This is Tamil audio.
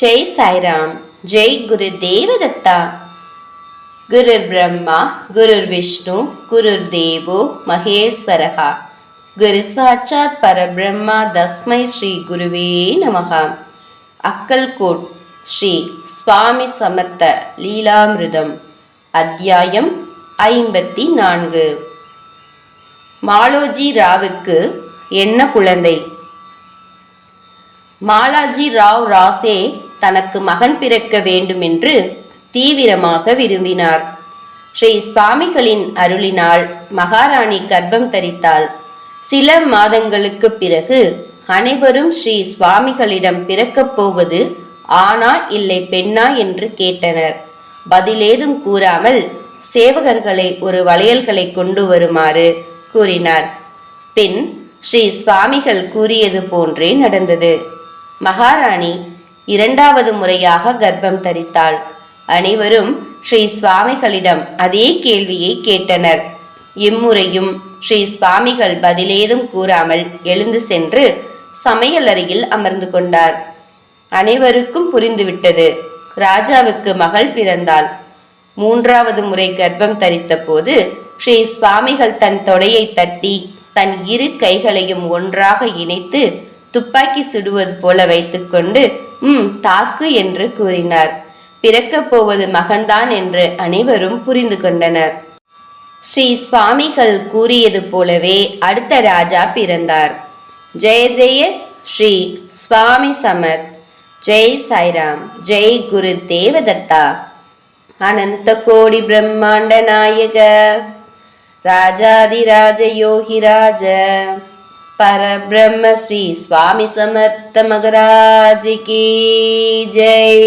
ஜெய் சாய்ராம் ஜெய் குரு தேவதத்தா. குருர் பிரம்மா குருர் விஷ்ணு குருர் தேவோ மகேஸ்வரகா குரு சாட்சாத் பரபிரம்மா தஸ்மை ஸ்ரீ குருவே நமகா அக்கல்கோட் ஸ்ரீ சுவாமி சமத்த லீலாமிருதம் அத்தியாயம் ஐம்பத்தி நான்கு. மாலோஜி ராவுக்கு என்ன குழந்தை? மாலாஜி ராவ் ராசே தனக்கு மகன் பிறக்க வேண்டுமென்று தீவிரமாக விரும்பினார். ஸ்ரீ சுவாமிகளின் அருளினால் மகாராணி கர்ப்பம் தரித்தாள். சில மாதங்களுக்கு பிறகு அனைவரும் ஸ்ரீ சுவாமிகளிடம் பிறக்கப் போவது ஆனா இல்லை பெண்ணா என்று கேட்டனர். பதிலேதும் கூறாமல் சேவகர்களை ஒரு வளையல்களை கொண்டு வருமாறு கூறினார். பின் ஸ்ரீ சுவாமிகள் கூறியது போன்றே நடந்தது. மகாராணி இரண்டாவது முறையாக கர்ப்பம் தரித்தாள். அனைவரும் ஸ்ரீ சுவாமிகளிடம் அதே கேள்வியை கேட்டனர். இம்முறையும் ஸ்ரீ சுவாமிகள் பதிலேதும் கூறாமல் எழுந்து சென்று சமையலறையில் அமர்ந்து கொண்டார். அனைவருக்கும் புரிந்துவிட்டது. ராஜாவுக்கு மகள் பிறந்தாள். மூன்றாவது முறை கர்ப்பம் தரித்த போது ஸ்ரீ சுவாமிகள் தன் தொடையை தட்டி தன் இரு கைகளையும் ஒன்றாக இணைத்து துப்பாக்கி சுடுவது போல வைத்துக்கொண்டு ம் தாக்கு என்று கூறினார். பிறக்கப் போவது மகன்தான் என்று அனைவரும் புரிந்து கொண்டனர். ஸ்ரீ சுவாமிகள் கூறியது போலவே அடுத்த ராஜா பிறந்தார். ஜெய ஜெய ஸ்ரீ சுவாமி சமர்த். ஜெய் சாய்ராம் ஜெய் குரு தேவதத்தா. அனந்த கோடி பிரம்மாண்ட நாயக. ராஜாதிராஜ யோகிராஜ பரபிரம்ம ஸ்ரீ சுவாமி சமர்த்த மகராஜ் கி ஜெய்